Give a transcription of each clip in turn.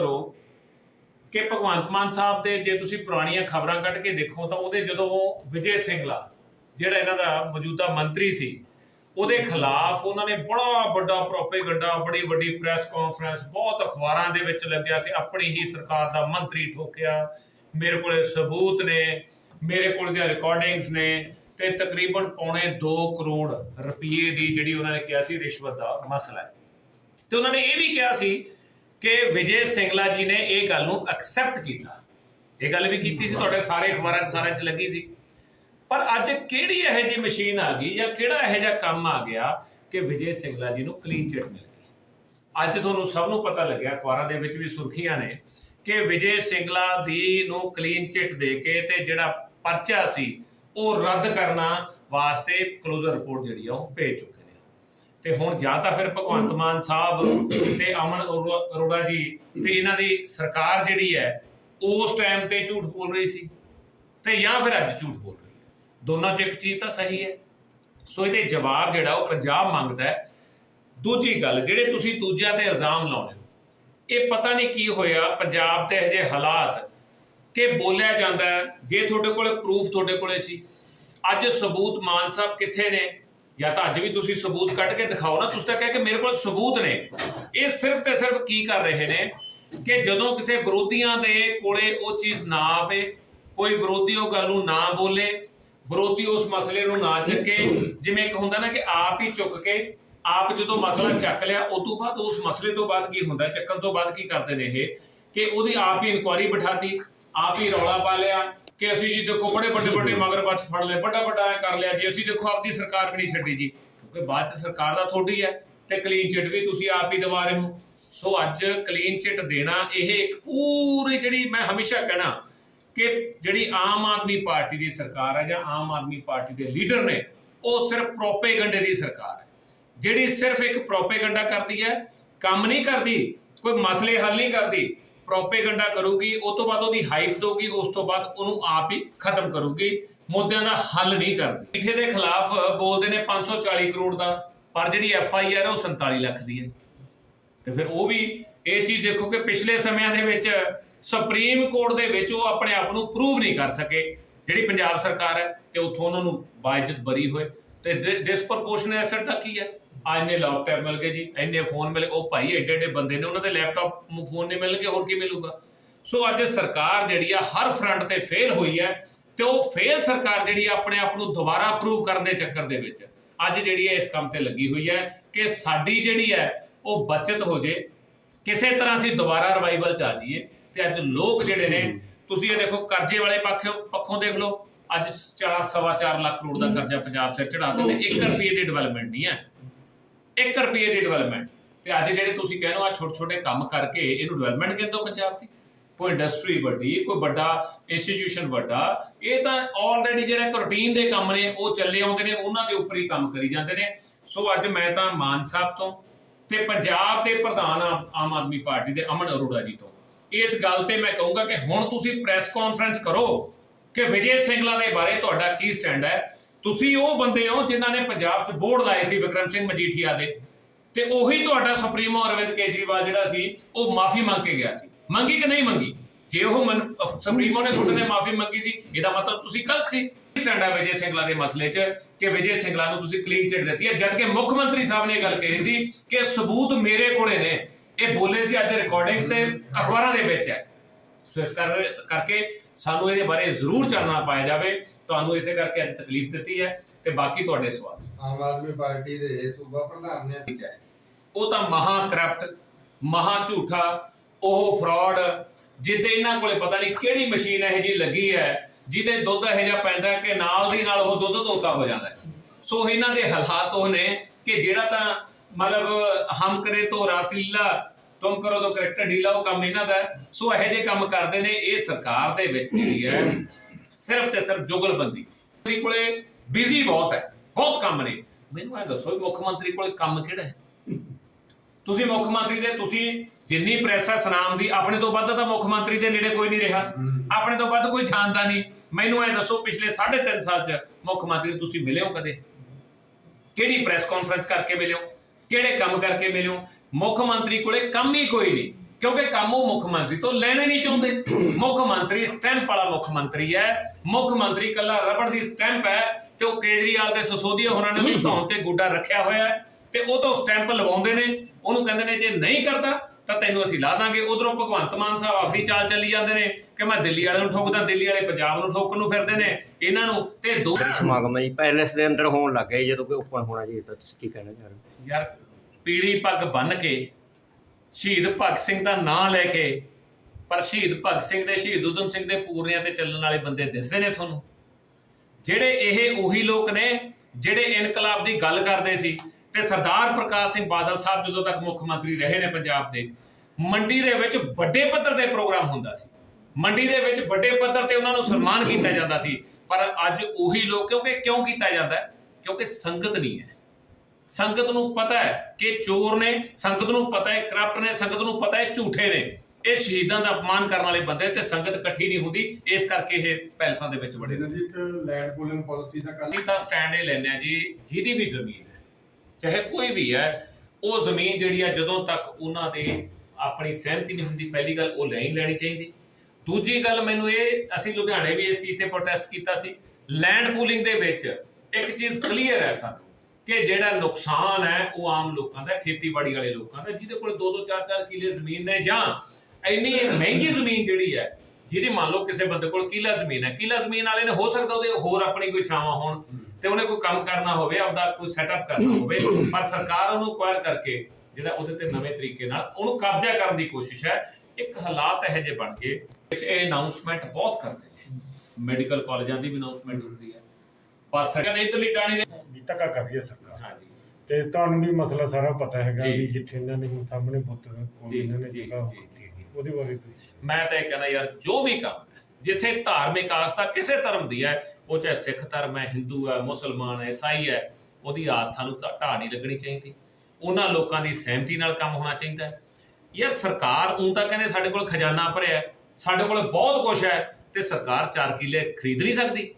ਕਰੋ ਕਿ ਭਗਵੰਤ ਮਾਨ ਸਾਹਿਬ ਦੇ ਜੇ ਤੁਸੀਂ ਪੁਰਾਣੀਆਂ ਖਬਰਾਂ ਕੱਢ ਕੇ ਦੇਖੋ ਤਾਂ ਉਹਦੇ ਜਦੋਂ ਵਿਜੇ ਸਿੰਗਲਾ, ਜਿਹੜਾ ਇਹਨਾਂ ਦਾ ਮੌਜੂਦਾ ਮੰਤਰੀ ਸੀ, ਉਹਦੇ ਖਿਲਾਫ ਉਹਨਾਂ ਨੇ ਬੜਾ ਵੱਡਾ ਪ੍ਰੋਪੇਗੈਂਡਾ, ਬੜੀ ਵੱਡੀ ਪ੍ਰੈਸ ਕਾਨਫਰੰਸ, ਬਹੁਤ ਅਖਬਾਰਾਂ ਦੇ ਵਿੱਚ ਲੱਗਿਆ ਤੇ ਆਪਣੀ ਹੀ ਸਰਕਾਰ ਦਾ ਮੰਤਰੀ ਠੋਕਿਆ। ਮੇਰੇ ਕੋਲੇ ਸਬੂਤ ਨੇ, ਮੇਰੇ ਕੋਲ ਦੀਆਂ ਰਿਕਾਰਡਿੰਗਸ ਨੇ ਤੇ ਤਕਰੀਬਨ ਪੌਣੇ 2 ਕਰੋੜ ਰੁਪਏ ਦੀ ਜਿਹੜੀ ਉਹਨਾਂ ਨੇ ਕਿਹਾ ਸੀ ਰਿਸ਼ਵਤ ਦਾ ਮਸਲਾ ਹੈ। ਤੇ ਉਹਨਾਂ ਨੇ ਇਹ ਵੀ ਕਿਹਾ ਸੀ ਕਿ ਵਿਜੇ ਸਿੰਗਲਾ ਜੀ ਨੇ ਇਹ ਗੱਲ ਨੂੰ ਐਕਸੈਪਟ ਕੀਤਾ। ਇਹ ਗੱਲ ਵੀ ਕੀਤੀ ਸੀ, ਤੁਹਾਡੇ ਸਾਰੇ ਅਖਬਾਰਾਂ 'ਚ ਸਾਰਿਆਂ 'ਚ ਲੱਗੀ ਸੀ। ਪਰ ਅੱਜ ਕਿਹੜੀ ਇਹੋ ਜਿਹੀ ਮਸ਼ੀਨ ਆ ਗਈ ਜਾਂ ਕਿਹੜਾ ਇਹੋ ਜਿਹਾ ਕੰਮ ਆ ਗਿਆ ਕਿ ਵਿਜੇ ਸਿੰਗਲਾ ਜੀ ਨੂੰ ਕਲੀਨ ਚਿਟ ਮਿਲ ਗਈ? ਅੱਜ ਤੁਹਾਨੂੰ ਸਭ ਨੂੰ ਪਤਾ ਲੱਗਿਆ, ਅਖਬਾਰਾਂ ਦੇ ਵਿੱਚ ਵੀ ਸੁਰਖੀਆਂ ਨੇ, ਕਿ ਵਿਜੇ ਸਿੰਗਲਾ ਦੀ ਨੂੰ ਕਲੀਨ ਚਿਟ ਦੇ ਕੇ ਤੇ ਜਿਹੜਾ ਪਰਚਾ ਸੀ, ਉਹ ਰੱਦ ਕਰਨਾ ਵਾਸਤੇ ਕਲੋਜ਼ਰ ਰਿਪੋਰਟ ਜਿਹੜੀ ਆ ਉਹ ਭੇਜ ਚੁੱਕੇ ਤੇ ਹੁਣ ਜਾਂ ਤਾਂ ਫਿਰ ਭਗਵੰਤ ਮਾਨ ਸਾਹਿਬ ਤੇ ਅਮਨ ਅਰੋ- ਅਰੋੜਾ ਜੀ ਤੇ ਇਹਨਾਂ ਦੀ ਸਰਕਾਰ ਜਿਹੜੀ ਹੈ ਉਸ ਟਾਈਮ ਤੇ ਝੂਠ ਬੋਲ ਰਹੀ ਸੀ ਤੇ ਜਾਂ ਫਿਰ ਅੱਜ ਝੂਠ ਬੋਲ ਰਹੀ ਹੈ। ਦੋਨਾਂ 'ਚ ਇੱਕ ਚੀਜ਼ ਤਾਂ ਸਹੀ ਹੈ। ਸੋ ਇਹਦੇ ਜਵਾਬ ਜਿਹੜਾ ਉਹ ਪੰਜਾਬ ਮੰਗਦਾ ਹੈ। ਦੂਜੀ ਗੱਲ, ਜਿਹੜੇ ਤੁਸੀਂ ਦੂਜਿਆਂ ਤੇ ਇਲਜ਼ਾਮ ਲਾਉਂਦੇ ਹੋ, ਇਹ ਪਤਾ ਨਹੀਂ ਕੀ ਹੋਇਆ, ਪੰਜਾਬ ਤੇ ਅਜੇ ਹਾਲਾਤ ਕਿ ਬੋਲਿਆ ਜਾਂਦਾ ਜੇ ਤੁਹਾਡੇ ਕੋਲ ਪ੍ਰੂਫ ਤੁਹਾਡੇ ਕੋਲੇ ਸੀ। ਅੱਜ ਸਬੂਤ ਮਾਨ ਸਾਹਿਬ ਕਿੱਥੇ ਨੇ? ਜਾਂ ਤਾਂ ਅੱਜ ਵੀ ਤੁਸੀਂ ਸਬੂਤ ਕੱਢ ਕੇ ਦਿਖਾਓ ਨਾ, ਤੁਸੀਂ ਤਾਂ ਕਹਿ ਕੇ ਮੇਰੇ ਕੋਲ ਸਬੂਤ ਨੇ। ਇਹ ਸਿਰਫ ਤੇ ਸਿਰਫ ਕੀ ਕਰ ਰਹੇ ਨੇ ਕਿ ਜਦੋਂ ਕਿਸੇ ਵਿਰੋਧੀਆਂ ਦੇ ਕੋਲੇ ਉਹ ਚੀਜ਼ ਨਾ ਆਵੇ, ਕੋਈ ਵਿਰੋਧੀ ਉਹ ਗੱਲ ਨੂੰ ਨਾ ਬੋਲੇ, ਵਿਰੋਧੀ ਉਸ ਮਸਲੇ ਨੂੰ ਨਾ ਚੱਕੇ, ਜਿਵੇਂ ਇੱਕ ਹੁੰਦਾ ਨਾ ਕਿ ਆਪ ਹੀ ਚੁੱਕ ਕੇ, ਆਪ ਜਦੋਂ ਮਸਲਾ ਚੱਕ ਲਿਆ ਉਸ ਤੋਂ ਬਾਅਦ ਉਸ ਮਸਲੇ ਤੋਂ ਬਾਅਦ ਕੀ ਹੁੰਦਾ, ਚੱਕਣ ਤੋਂ ਬਾਅਦ ਕੀ ਕਰਦੇ ਨੇ ਇਹ? ਕਿ ਉਹਦੀ ਆਪ ਹੀ ਇਨਕੁਆਰੀ ਬਿਠਾਤੀ, ਆਪ ਹੀ ਰੌਲਾ ਪਾ ਲਿਆ ਕਿ ਅਸੀਂ ਜੀ ਦੇਖੋ ਬੜੇ ਵੱਡੇ ਵੱਡੇ ਮਗਰਮੱਛ ਫੜ ਲਏ, ਵੱਡਾ ਵੱਡਾ ਐ ਕਰ ਲਿਆ ਜੀ। ਅਸੀਂ ਦੇਖੋ ਆਪਦੀ ਸਰਕਾਰ ਵੀ ਨਹੀਂ ਛੱਡੀ ਜੀ, ਕਿਉਂਕਿ ਬਾਅਦ ਚ ਸਰਕਾਰ ਦਾ ਥੋੜੀ ਹੈ ਤੇ ਕਲੀਨ ਚਿੱਟ ਵੀ ਤੁਸੀਂ ਆਪ ਹੀ ਦਵਾ ਰਹੇ ਹੋ। ਸੋ ਅੱਜ ਕਲੀਨ ਚਿੱਟ ਦੇਣਾ ਇਹ ਇੱਕ ਪੂਰੀ ਜਿਹੜੀ ਮੈਂ ਹਮੇਸ਼ਾ ਕਹਿਣਾ ਕਿ ਜਿਹੜੀ ਆਮ ਆਦਮੀ ਪਾਰਟੀ ਦੀ ਸਰਕਾਰ ਹੈ ਜਾਂ ਆਮ ਆਦਮੀ ਪਾਰਟੀ ਦੇ ਲੀਡਰ ਨੇ, ਉਹ ਸਿਰਫ ਪ੍ਰੋਪੇਗੈਂਡੇ ਦੀ ਸਰਕਾਰ ਹੈ। ਜਿਹੜੀ ਸਿਰਫ ਇੱਕ ਪ੍ਰੋਪੇਗੈਂਡਾ ਕਰਦੀ ਹੈ, ਕੰਮ ਨਹੀਂ ਕਰਦੀ, ਕੋਈ ਮਸਲੇ ਹੱਲ ਨਹੀਂ ਕਰਦੀ ਪ੍ਰੋਪੇਗੈਂਡਾ ਕਰੂਗੀ ਉਸ ਤੋਂ ਬਾਅਦ ਉਹਦੀ ਹਾਈਪ ਦੋਗੀ ਉਸ ਤੋਂ ਬਾਅਦ ਉਹਨੂੰ ਆਪ ਹੀ ਖਤਮ ਕਰੂਗੀ। ਮੁੱਦਿਆਂ ਦਾ ਹੱਲ ਨਹੀਂ ਕਰਦੀ। ਮਿੱਠੇ ਦੇ ਖਿਲਾਫ ਬੋਲਦੇ ਨੇ 540 ਕਰੋੜ ਦਾ, ਪਰ ਜਿਹੜੀ ਐਫ ਆਈ ਆਰ ਹੈ ਉਹ 47 ਲੱਖ ਦੀ ਹੈ। ਤੇ ਫਿਰ ਉਹ ਵੀ ਇਹ ਚੀਜ਼ ਦੇਖੋ ਕਿ ਪਿਛਲੇ ਸਮਿਆਂ ਦੇ ਵਿੱਚ ਸੁਪਰੀਮ ਕੋਰਟ ਦੇ ਵਿੱਚ ਉਹ ਆਪਣੇ ਆਪ ਨੂੰ ਪ੍ਰੂਵ ਨਹੀਂ ਕਰ ਸਕੇ। ਜਿਹੜੀ ਪੰਜਾਬ ਸਰਕਾਰ ਹੈ ਤੇ ਉੱਥੋਂ ਉਹਨਾਂ ਨੂੰ ਬਾਇਜ਼ਤ ਬਰੀ ਹੋਏ। ਤੇ ਡਿਸਪਰਪੋਰਸ਼ਨਲ ਐਸੈਟ ਦਾ ਕੀ ਹੈ? ਅੱਜ ਇੰਨੇ ਲੈਪਟਾਪ ਮਿਲ ਗਏ ਜੀ, ਇੰਨੇ ਫੋਨ ਮਿਲ ਗਏ ਉਹ ਭਾਈ ਐਡੇ ਐਡੇ ਬੰਦੇ ਨੇ, ਉਹਨਾਂ ਦੇ ਲੈਪਟਾਪ ਫੋਨ ਨਹੀਂ ਮਿਲਣਗੇ, ਹੋਰ ਕੀ ਮਿਲੂਗਾ? ਸੋ ਅੱਜ ਸਰਕਾਰ ਜਿਹੜੀ ਆ, ਹਰ ਫਰੰਟ ਤੇ ਫੇਲ ਹੋਈ ਹੈ ਤੇ ਉਹ ਫੇਲ ਸਰਕਾਰ ਜਿਹੜੀ ਆਪਣੇ ਆਪ ਨੂੰ ਦੁਬਾਰਾ ਪ੍ਰੂਵ ਕਰਨ ਦੇ ਚੱਕਰ ਦੇ ਵਿੱਚ ਅੱਜ ਜਿਹੜੀ ਹੈ ਇਸ ਕੰਮ ਤੇ ਲੱਗੀ ਹੋਈ ਹੈ ਕਿ ਸਾਡੀ ਜਿਹੜੀ ਹੈ, ਉਹ ਬਚਤ ਹੋ ਜੇ। ਕਿਸੇ ਤਰ੍ਹਾਂ ਅਸੀਂ ਦੁਬਾਰਾ ਰਿਵਾਈਵਲ ਚ ਆ ਜਾਈਏ ਤੇ ਅੱਜ ਲੋਕ ਜਿਹੜੇ ਨੇ, ਤੁਸੀਂ ਇਹ ਦੇਖੋ, ਕਰਜ਼ੇ ਵਾਲੇ ਪੱਖੋਂ ਪੱਖੋਂ ਦੇਖ ਲਓ। ਅੱਜ 4 ਸਵਾ ਚਾਰ ਲੱਖ ਕਰੋੜ ਦਾ ਕਰਜ਼ਾ ਪੰਜਾਬ ਸਿਰ ਚੜਾ ਦਿੰਦੇ 1 ਰੁਪਏ ਦੀ ਡਿਵੈਲਪਮੈਂਟ ਨਹੀਂ ਹੈ। 1 ਰੁਪਏ ਦੀ ਡਿਵੈਲਪਮੈਂਟ ਤੇ ਅੱਜ ਜਿਹੜੇ ਤੁਸੀਂ ਕਹਿੰਦੇ ਹੋ ਆ ਛੋਟੇ ਛੋਟੇ ਕੰਮ ਕਰਕੇ ਇਹਨੂੰ ਡਿਵੈਲਪਮੈਂਟ ਕਹਿੰਦੇ ਹੋ ਪੰਜਾਬ ਦੀ? ਕੋਈ ਇੰਡਸਟਰੀ ਵੱਡੀ, ਕੋਈ ਵੱਡਾ ਇੰਸਟੀਟਿਊਸ਼ਨ ਵੱਡਾ, ਇਹ ਤਾਂ ਆਲਰੇਡੀ ਜਿਹੜਾ ਇੱਕ ਰੂਟੀਨ ਦੇ ਕੰਮ ਨੇ, ਉਹ ਚੱਲੇ ਆਉਂਦੇ ਨੇ, ਉਹਨਾਂ ਦੇ ਉੱਪਰ ਹੀ ਕੰਮ ਕਰੀ ਜਾਂਦੇ ਨੇ। ਸੋ ਅੱਜ ਮੈਂ ਤਾਂ ਮਾਨ ਸਾਹਿਬ ਤੋਂ ਤੇ ਪੰਜਾਬ ਦੇ ਪ੍ਰਧਾਨ ਆਮ ਆਮ ਆਦਮੀ ਪਾਰਟੀ ਦੇ ਅਮਨ ਅਰੋੜਾ ਜੀ ਤੋਂ। ਇਸ ਗੱਲ ਤੇ ਮੈਂ ਕਹੂੰਗਾ ਕਿ ਹੁਣ ਤੁਸੀਂ ਪ੍ਰੈਸ ਕਾਨਫਰੰਸ ਕਰੋ ਕਿ ਵਿਜੇ ਸਿੰਗਲਾ ਦੇ ਬਾਰੇ ਤੁਹਾਡਾ ਕੀ ਸਟੈਂਡ ਹੈ। ਤੁਸੀਂ ਉਹ ਬੰਦੇ ਹੋ ਜਿਨ੍ਹਾਂ ਨੇ ਪੰਜਾਬ 'ਚ ਬੋਰਡ ਲਾਏ ਸੀ ਵਿਕਰਮ ਸਿੰਘ ਮਜੀਠੀਆ ਦੇ। ਤੇ ਉਹੀ ਤੁਹਾਡਾ ਸੁਪਰੀਮੋ ਅਰਵਿੰਦ ਕੇਜਰੀਵਾਲ ਜਿਹੜਾ ਸੀ, ਉਹ ਮਾਫੀ ਮੰਗ ਕੇ ਗਿਆ ਸੀ। ਮੰਗੀ ਕਿ ਨਹੀਂ ਮੰਗੀ? ਜੇ ਉਹ ਸੁਪਰੀਮੋ ਨੇ ਤੁਹਾਡੇ ਨੇ ਮਾਫੀ ਮੰਗੀ ਸੀ, ਇਹਦਾ ਮਤਲਬ ਤੁਸੀਂ ਗਲਤ ਸੀ। ਸਟੈਂਡ ਵਿਜੇ ਸਿੰਗਲਾ ਦੇ ਮਸਲੇ 'ਚ ਕਿ ਵਿਜੇ ਸਿੰਗਲਾ ਨੂੰ ਤੁਸੀਂ ਕਲੀਨ ਚਿੱਟ ਦਿੱਤੀ ਹੈ ਜਦ ਕਿ ਮੁੱਖ ਮੰਤਰੀ ਸਾਹਿਬ ਨੇ ਇਹ ਗੱਲ ਕਹੀ ਸੀ ਕਿ ਸਬੂਤ ਮੇਰੇ ਕੋਲੇ ਨੇ। ਇਹ ਬੋਲੇ ਸੀ ਅੱਜ ਰਿਕਾਰਡਿੰਗਸ ਤੇ, ਅਖਬਾਰਾਂ ਦੇ ਵਿੱਚ ਹੈ। ਸੋ ਇਸ ਕਰਕੇ ਸਾਨੂੰ ਇਹਦੇ ਬਾਰੇ ਜ਼ਰੂਰ ਚਾਨਣਾ ਪਾਇਆ ਜਾਵੇ। ਤੁਹਾਨੂੰ ਇਸੇ ਕਰਕੇ ਅੱਜ ਤਕਲੀਫ ਦਿੱਤੀ ਹੈ ਤੇ ਬਾਕੀ ਤੁਹਾਡੇ ਸਵਾਲ। ਆਮ ਆਦਮੀ ਪਾਰਟੀ ਦੇ ਸੂਬਾ ਪ੍ਰਧਾਨ ਨੇ ਵਿੱਚ ਹੈ ਉਹ ਤਾਂ ਮਹਾ ਕਰਪਟ ਮਹਾ ਝੂਠਾ ਉਹ ਫਰਾਡ ਜਿੱਦੇ ਇਹਨਾਂ ਕੋਲੇ ਪਤਾ ਨਹੀਂ ਕਿਹੜੀ ਮਸ਼ੀਨ ਇਹ ਜੀ ਲੱਗੀ ਹੈ ਜਿਹਦੇ ਦੁੱਧ ਇਹ ਜਿਹਾ ਪੈਂਦਾ ਕਿ ਨਾਲ ਦੀ ਨਾਲ ਉਹ ਦੁੱਧ ਧੋਤਾ ਹੋ ਜਾਂਦਾ ਸੋ ਇਹਨਾਂ ਦੇ ਹਾਲਾਤ ਉਹ ਨੇ ਕਿ ਜਿਹੜਾ ਤਾਂ ਮਤਲਬ ਹਮ ਕਰੇ ਤੋ ਰਾਸਲੀਲਾ ਤੁਮ ਕਰੋ ਤੋ ਕਰੈਕਟਰ ਢੀਲਾ ਉਹ ਕੰਮ ਇਹਨਾਂ ਦਾ। ਸੋ ਇਹੋ ਜਿਹੇ ਕੰਮ ਕਰਦੇ ਨੇ ਇਹ ਸਰਕਾਰ ਦੇ ਵਿੱਚ ਜਿਹੜੀ ਹੈ ਸਿਰਫ ਤੇ ਸਿਰਫ ਜੁਗਲਬੰਦੀ। ਮੰਤਰੀ ਕੋਲੇ ਬਿਜ਼ੀ ਬਹੁਤ ਹੈ, ਬਹੁਤ ਕੰਮ ਨੇ। ਮੈਨੂੰ ਇਹ ਦੱਸੋ ਮੁੱਖ ਮੰਤਰੀ ਕੋਲੇ ਕੰਮ ਕਿਹੜਾ ਹੈ? ਤੁਸੀਂ ਮੁੱਖ ਮੰਤਰੀ ਦੇ, ਤੁਸੀਂ ਜਿੰਨੀ ਪ੍ਰੈਸ ਹੈ, ਸਨਾਮ ਦੀ, ਆਪਣੇ ਤੋਂ ਵੱਧ ਤਾਂ ਮੁੱਖ ਮੰਤਰੀ ਦੇ ਨੇੜੇ ਕੋਈ ਨਹੀਂ ਰਿਹਾ। ਆਪਣੇ ਤੋਂ ਵੱਧ ਕੋਈ ਜਾਣਦਾ ਨਹੀਂ। ਮੈਨੂੰ ਇਹ ਦੱਸੋ, ਪਿਛਲੇ 3.5 ਸਾਲ ਚ ਮੁੱਖ ਮੰਤਰੀ ਤੁਸੀਂ ਮਿਲੇ ਹੋ ਕਦੇ? ਕਿਹੜੀ ਪ੍ਰੈਸ ਕਾਨਫਰੰਸ ਕਰਕੇ ਮਿਲਿਓ? ਕਿਹੜੇ ਕੰਮ ਕਰਕੇ ਮਿਲਿਓ? ਮੁੱਖ ਮੰਤਰੀ ਕੋਲੇ ਕੰਮ ਹੀ ਕੋਈ ਨਹੀਂ। ਕਿਉਂਕਿ ਕੰਮ ਉਹ ਮੁੱਖ ਮੰਤਰੀ ਤੋਂ ਲੈਣੇ ਨਹੀਂ ਚਾਹੁੰਦੇ। ਮੁੱਖ ਮੰਤਰੀ ਸਟੈਂਪ ਵਾਲਾ ਮੁੱਖ ਮੰਤਰੀ ਹੈ। ਮੁੱਖ ਮੰਤਰੀ ਕੱਲਾ ਰਬੜ ਦੀ ਸਟੈਂਪ ਹੈ ਤੇ ਉਹ ਕੇਜਰੀਵਾਲ ਦੇ ਸਸੋਦੀਆ ਹੋਰਾਂ ਨੇ ਵੀ ਧੌਣ ਤੇ ਗੁੱਡਾ ਰੱਖਿਆ ਹੋਇਆ ਹੈ ਤੇ ਉਹ ਤੋਂ ਸਟੈਂਪ ਲਵਾਉਂਦੇ ਨੇ। ਉਹਨੂੰ ਕਹਿੰਦੇ ਨੇ ਜੇ ਨਹੀਂ ਕਰਦਾ ਤਾਂ ਤੈਨੂੰ ਅਸੀਂ ਲਾ ਦਾਂਗੇ। ਉਧਰੋਂ ਭਗਵੰਤ ਮਾਨ ਸਾਹਿਬ ਆਪਦੀ ਚਾਲ ਚੱਲੀ ਜਾਂਦੇ ਨੇ ਕਿ ਮੈਂ ਦਿੱਲੀ ਵਾਲਿਆਂ ਨੂੰ ਠੋਕਦਾ ਦਿੱਲੀ ਵਾਲੇ ਪੰਜਾਬ ਨੂੰ ਠੋਕਣ ਨੂੰ ਫਿਰਦੇ ਨੇ। ਇਹਨਾਂ ਨੂੰ ਤੇ ਦੋ ਸਮਾਗਮ ਹੈ ਜੀ। ਪੈਲੇਸ ਦੇ ਅੰਦਰ ਹੋਣ ਲੱਗ ਜਦੋਂ ਕੋਈ ਓਪਨ ਹੋਣਾ ਜੀ ਤਾਂ ਤੁਸੀਂ ਕੀ ਕਹਿਣਾ ਚਾਹ ਰਹੇ ਹੋ? ਯਾਰ ਪੀੜੀ ਪੱਗ ਬੰਨ ਕੇ ਸ਼ਹੀਦ ਭਗਤ ਸਿੰਘ ਦਾ ਨਾਂ ਲੈ ਕੇ, ਪਰ ਸ਼ਹੀਦ ਭਗਤ ਸਿੰਘ ਦੇ, ਸ਼ਹੀਦ ਊਧਮ ਸਿੰਘ ਦੇ ਪੂਰਨਿਆਂ ਤੇ ਚੱਲਣ ਵਾਲੇ ਬੰਦੇ ਦਿਸਦੇ ਨੇ ਤੁਹਾਨੂੰ। ਜਿਹੜੇ ਇਹ ਉਹੀ ਲੋਕ ਨੇ, ਜਿਹੜੇ ਇਨਕਲਾਬ ਦੀ ਗੱਲ ਕਰਦੇ ਸੀ, ਤੇ ਸਰਦਾਰ ਪ੍ਰਕਾਸ਼ ਸਿੰਘ ਬਾਦਲ ਸਾਹਿਬ ਜਦੋਂ ਤੱਕ ਮੁੱਖ ਮੰਤਰੀ ਰਹੇ ਨੇ ਪੰਜਾਬ ਦੇ, ਮੰਡੀ ਦੇ ਵਿੱਚ ਵੱਡੇ ਪੱਧਰ ਤੇ ਪ੍ਰੋਗਰਾਮ ਹੁੰਦਾ ਸੀ। ਮੰਡੀ ਦੇ ਵਿੱਚ ਵੱਡੇ ਪੱਧਰ ਤੇ ਉਹਨਾਂ ਨੂੰ ਸਨਮਾਨ ਕੀਤਾ ਜਾਂਦਾ ਸੀ, ਪਰ ਅੱਜ ਉਹੀ ਲੋਕ, ਕਿਉਂਕਿ ਕਿਉਂ ਕੀਤਾ ਜਾਂਦਾ? ਕਿਉਂਕਿ ਸੰਗਤ ਨਹੀਂ ਹੈ। ਸੰਗਤ ਨੂੰ ਪਤਾ ਹੈ ਕਿ ਚੋਰ ਨੇ, ਸੰਗਤ ਨੂੰ ਪਤਾ ਹੈ, ਕਰਪਟ ਨੇ, ਸੰਗਤ ਨੂੰ ਪਤਾ ਹੈ, ਝੂਠੇ ਨੇ। ਇਹ ਸ਼ਹੀਦਾਂ ਦਾ ਅਪਮਾਨ ਕਰਨ ਵਾਲੇ ਬੰਦੇ ਤੇ ਸੰਗਤ ਇਕੱਠੀ ਨਹੀਂ ਹੁੰਦੀ। ਇਸ ਕਰਕੇ ਇਹ ਪੈਲਸਾਂ ਦੇ ਵਿੱਚ ਵੜੇ ਨੇ। ਜੀ ਇੱਕ ਲੈਂਡ ਪੂਲਿੰਗ ਪਾਲਿਸੀ ਦਾ ਕੱਲ ਤਾਂ ਸਟੈਂਡ ਇਹ ਲੈਂਦੇ ਆ ਜੀ। ਜਿਹਦੀ ਵੀ ਜ਼ਮੀਨ ਹੈ, ਚਾਹੇ ਕੋਈ ਵੀ ਹੈ, ਉਹ ਜ਼ਮੀਨ ਜਿਹੜੀ ਆ ਜਦੋਂ ਤੱਕ ਉਹਨਾਂ ਦੇ ਆਪਣੀ ਸਹਿਮਤੀ ਨਹੀਂ ਹੁੰਦੀ, ਪਹਿਲੀ ਗੱਲ ਉਹ ਲੈ ਹੀ ਲੈਣੀ ਚਾਹੀਦੀ। ਦੂਜੀ ਗੱਲ ਮੈਨੂੰ ਇਹ, ਅਸੀਂ ਲੁਧਿਆਣੇ ਵੀ ਇਸ ਚੀਜ਼ ਤੇ ਪ੍ਰੋਟੈਸਟ ਕੀਤਾ ਸੀ। ਲੈਂਡ ਪੂਲਿੰਗ ਦੇ ਵਿੱਚ ਇੱਕ ਚੀਜ਼ ਕਲੀਅਰ ਹੈ ਸਾਨੂੰ। ਕਿ ਜਿਹੜਾ ਨੁਕਸਾਨ ਹੈ ਉਹ ਆਮ ਲੋਕਾਂ ਦਾ, ਖੇਤੀਬਾੜੀ ਵਾਲੇ ਲੋਕਾਂ ਦਾ, ਜਿਹਦੇ ਕੋਲ 2-2 4-4 ਕਿੱਲੇ ਜ਼ਮੀਨ ਨੇ ਜਾਂ ਇੰਨੀ ਮਹਿੰਗੀ ਜ਼ਮੀਨ ਜਿਹੜੀ ਹੈ, ਜਿਹਦੀ ਮੰਨ ਲਓ ਕਿਸੇ ਬੰਦੇ ਕੋਲ ਕਿੱਲਾ ਜ਼ਮੀਨ ਹੈ, ਕਿੱਲਾ ਜ਼ਮੀਨ ਵਾਲੇ ਨੇ ਹੋ ਸਕਦਾ ਉਹਦੇ ਹੋਰ ਆਪਣੀ ਕੋਈ ਛਾਵਾਂ ਹੋਣ ਤੇ ਉਹਨੇ ਕੋਈ ਕੰਮ ਕਰਨਾ ਹੋਵੇ, ਆਪਦਾ ਕੋਈ ਸੈਟਅਪ ਕਰਨਾ ਹੋਵੇ, ਪਰ ਸਰਕਾਰ ਉਹਨੂੰ ਅਕਵਾਇਰ ਕਰਕੇ ਜਿਹੜਾ ਉਹਦੇ ਤੇ ਨਵੇਂ ਤਰੀਕੇ ਨਾਲ ਉਹਨੂੰ ਕਬਜ਼ਾ ਕਰਨ ਦੀ ਕੋਸ਼ਿਸ਼ ਹੈ, ਇੱਕ ਹਾਲਾਤ ਇਹੋ ਜਿਹੇ ਬਣ ਗਏ ਵਿੱਚ ਇਹ ਅਨਾਉਂਸਮੈਂਟ ਬਹੁਤ ਕਰਦੇ ਨੇ। ਮੈਡੀਕਲ ਕਾਲਜਾਂ ਦੀ ਵੀ ਅਨਾਉਂਸਮੈਂਟ ਹੁੰਦੀ ਹੈ। ਪਰ ਸਰਕਾਰ ਇਧਰਲੀ ਟਾਣੀ ਧੱਕਾ ਕਰ ਰਹੀ ਹੈ ਸਰਕਾਰ ਹਾਂਜੀ। ਤੇ ਤੁਹਾਨੂੰ ਵੀ ਮਸਲਾ ਸਾਰਾ ਪਤਾ ਹੈਗਾ ਜੀ। ਵੀ ਜਿੱਥੇ ਇਹਨਾਂ ਨੇ ਹੁਣ ਸਾਹਮਣੇ ਪੁੱਤ ਕੋਲ ਜੀ, ਇਹਨਾਂ ਨੇ ਜੀ, ਜਗ੍ਹਾ ਜੀ, ਕੀਤੀ ਹੈਗੀ ਉਹਦੇ ਬਾਰੇ ਤੁਸੀਂ। ਮੈਂ ਤਾਂ ਇਹ ਕਹਿੰਦਾ ਯਾਰ ਜੋ ਵੀ ਕੰਮ ਹੈ ਜਿੱਥੇ ਧਾਰਮਿਕ ਆਸਥਾ ਕਿਸੇ ਧਰਮ ਦੀ ਹੈ ਉਹ ਚਾਹੇ ਸਿੱਖ ਧਰਮ ਹੈ ਹਿੰਦੂ ਹੈ ਮੁਸਲਮਾਨ ਹੈ ਈਸਾਈ ਹੈ ਉਹਦੀ ਆਸਥਾ ਨੂੰ ਤਾਂ ਢਾਹ ਨਹੀਂ ਲੱਗਣੀ ਚਾਹੀਦੀ। ਉਹਨਾਂ ਲੋਕਾਂ ਦੀ ਸਹਿਮਤੀ ਨਾਲ ਕੰਮ ਹੋਣਾ ਚਾਹੀਦਾ ਹੈ। ਯਾਰ ਸਰਕਾਰ ਉਹ ਤਾਂ ਕਹਿੰਦੇ ਸਾਡੇ ਕੋਲ ਖਜ਼ਾਨਾ ਭਰਿਆ ਹੈ, ਸਾਡੇ ਕੋਲ ਬਹੁਤ ਕੁਝ ਹੈ ਤੇ ਸਰਕਾਰ 4 ਕਿੱਲੇ ਖਰੀਦ ਨਹੀਂ ਸਕਦੀ।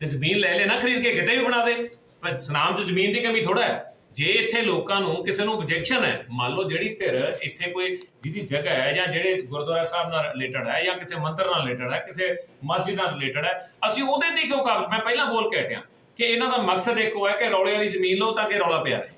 ਤੇ ਜ਼ਮੀਨ ਲੈ ਲੈਣਾ ਖਰੀਦ ਕੇ ਕਿਤੇ ਵੀ ਬਣਾ ਦੇ। ਪਰ ਸਨਾਮ 'ਚ ਜ਼ਮੀਨ ਦੀ ਕਮੀ ਥੋੜਾ ਹੈ। ਜੇ ਇੱਥੇ ਲੋਕਾਂ ਨੂੰ ਕਿਸੇ ਨੂੰ ਆਬਜੈਕਸ਼ਨ ਹੈ, ਮੰਨ ਲਓ ਜਿਹੜੀ ਧਿਰ ਇੱਥੇ ਕੋਈ ਜਿਹਦੀ ਜਗ੍ਹਾ ਹੈ ਜਾਂ ਜਿਹੜੇ ਗੁਰਦੁਆਰਾ ਸਾਹਿਬ ਨਾਲ ਰਿਲੇਟਡ ਹੈ ਜਾਂ ਕਿਸੇ ਮੰਦਰ ਨਾਲ ਰਿਲੇਟਡ ਹੈ, ਕਿਸੇ ਮਸਜਿਦ ਨਾਲ ਰਿਲੇਟਡ ਹੈ, ਅਸੀਂ ਉਹਦੇ ਤੇ ਕਿਉਂ ਕਾਬਜ਼? ਮੈਂ ਪਹਿਲਾਂ ਬੋਲ ਕੇ ਹਟਿਆ ਕਿ ਇਹਨਾਂ ਦਾ ਮਕਸਦ ਇੱਕੋ ਹੈ ਕਿ ਰੌਲੇ ਵਾਲੀ ਜ਼ਮੀਨ ਲਓ ਤਾਂ ਕਿ ਰੌਲਾ ਪਿਆ। ਰਹੇ